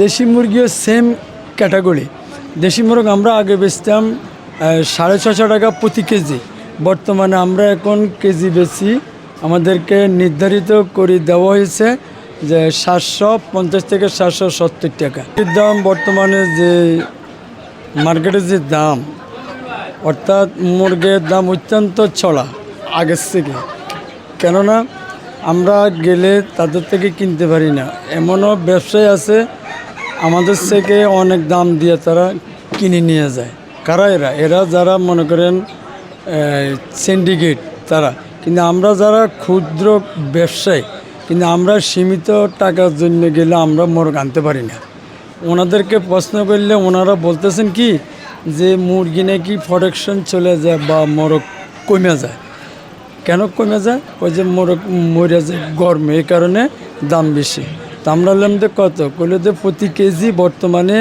দেশি মুরগিও same category দেশি মুরগ আমরা আগে বেচতাম সাড়ে ছশো টাকা প্রতি কেজি। বর্তমানে আমরা এখন কেজি বেশি আমাদেরকে নির্ধারিত করে দেওয়া হয়েছে যে সাতশো পঞ্চাশ থেকে সাতশো সত্তর টাকা। এর দাম বর্তমানে যে মার্কেটের যে দাম, অর্থাৎ মুরগের দাম অত্যন্ত চড়া আগের থেকে। কেননা আমরা গেলে তাদের থেকে কিনতে পারি না। এমনও ব্যবসায়ী আছে আমাদের থেকে অনেক দাম দিয়ে তারা কিনে নিয়ে যায়। কারা এরা? এরা যারা মনে করেন সিন্ডিকেট তারা। কিন্তু আমরা যারা ক্ষুদ্র ব্যবসায়ী, কিন্তু আমরা সীমিত টাকার জন্য গেলে আমরা মোরগ আনতে পারি না। ওনাদেরকে প্রশ্ন করলে ওনারা বলতেছেন কি, যে মুরগি নাকি প্রোডাকশন চলে যায় বা মোরগ কমে যায়। কেন কমে যায়? ওই যে মোরগ মরে যায় গরমে, এই কারণে দাম বেশি। তা যে কত? করলে যে প্রতি কেজি বর্তমানে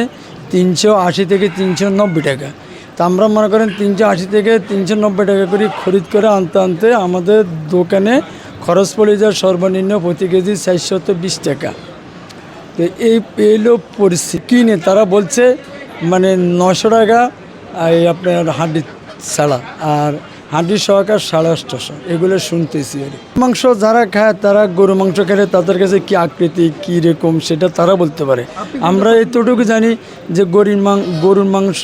তিনশো আশি থেকে তিনশো নব্বই টাকা। তা আমরা মনে করেন তিনশো আশি থেকে তিনশো নব্বই টাকা করে খরিদ করে আনতে আনতে আমাদের দোকানে খরচ পড়ে যায় সর্বনিম্ন প্রতি কেজি চারশত বিশ টাকা। তো এই পেল পরিস্থিতি। কিনে তারা বলছে মানে নশো টাকা, এই আপনার হাঁডি ছাড়া। আর হাঁডি সহকার সাড়ে আটশোশো এগুলো শুনতেছি আর মাংস যারা খায় তারা গরু মাংস খেলে তাদের কাছে কি আকৃতি কী রকম সেটা তারা বলতে পারে। আমরা এতটুকু জানি যে গরির মাং গরুর মাংস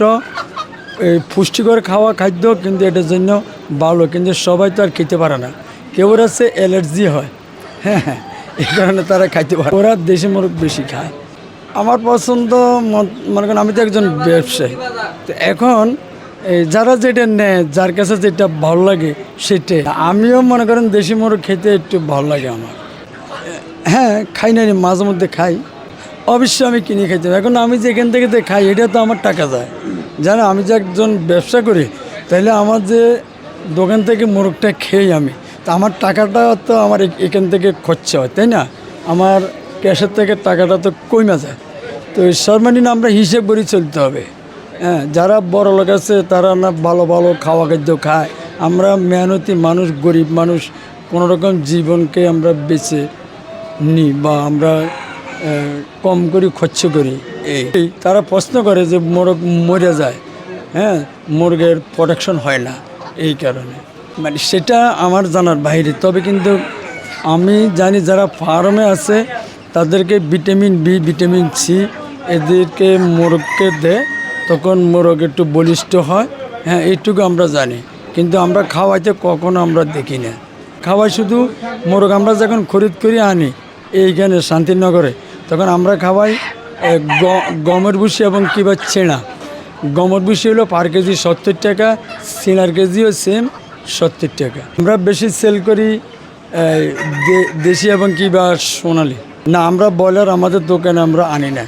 এই পুষ্টিকর খাওয়া খাদ্য কিন্তু এটার জন্য ভালো কিন্তু সবাই তো আর খেতে পারে না। কেউ আছে অ্যালার্জি হয়। হ্যাঁ হ্যাঁ এই কারণে তারা খাইতে পারে ওরা দেশি মুরগ বেশি খায়। আমার পছন্দ মনে করেন আমি তো একজন ব্যবসায়ী। তো এখন যারা যেটা নেয়, যার কাছে যেটা ভালো লাগে সেটা আমিও মনে করেন দেশি মুরগ খেতে একটু ভালো লাগে আমার। হ্যাঁ খাই না, মাঝে মধ্যে খাই। অবশ্যই আমি কিনে খাইতে হবে। এখন আমি যেখান থেকে যে খাই, এটা তো আমার টাকা যায়। জানো, আমি যে একজন ব্যবসা করি তাহলে আমার যে দোকান থেকে মোরগটা খেয়ে আমি, তা আমার টাকাটা তো আমার এখান থেকে খরচা হয়, তাই না? আমার ক্যাশের থেকে টাকাটা তো কমে যায়। তো সর্বনিম্ন আমরা হিসেব করে চলতে হবে। হ্যাঁ যারা বড় লোক আছে তারা না ভালো ভালো খাওয়া খাদ্য খায়। আমরা মেহনতি মানুষ গরিব মানুষ কোনো রকম জীবনকে আমরা বেছে নিই বা আমরা কম করি খরচ করি। এই। তারা প্রশ্ন করে যে মোরগ মরে যায়। হ্যাঁ মুরগের প্রোডাকশন হয় না এই কারণে। মানে সেটা আমার জানার বাইরে। তবে কিন্তু আমি জানি যারা ফার্মে আছে তাদেরকে ভিটামিন বি ভিটামিন সি এদেরকে মোরগকে দেয়। তখন মোরগ একটু বলিষ্ঠ হয় হ্যাঁ এইটুকু আমরা জানি। কিন্তু আমরা খাওয়াইতে কখনো আমরা দেখি না। খাওয়াই শুধু মোরগ আমরা যখন খরিদ করে আনি এইখানে শান্তিনগরে, তখন আমরা খাওয়াই গমের ভুসি এবং কিবা ছেঁড়া গমের ভুসি হলো পার কেজি সত্তর টাকা, সিনার কেজিও সেম সত্তর টাকা। আমরা বেশি সেল করি দেশি এবং কিবা সোনালি। না, আমরা ব্রয়লার আমাদের দোকানে আমরা আনি না।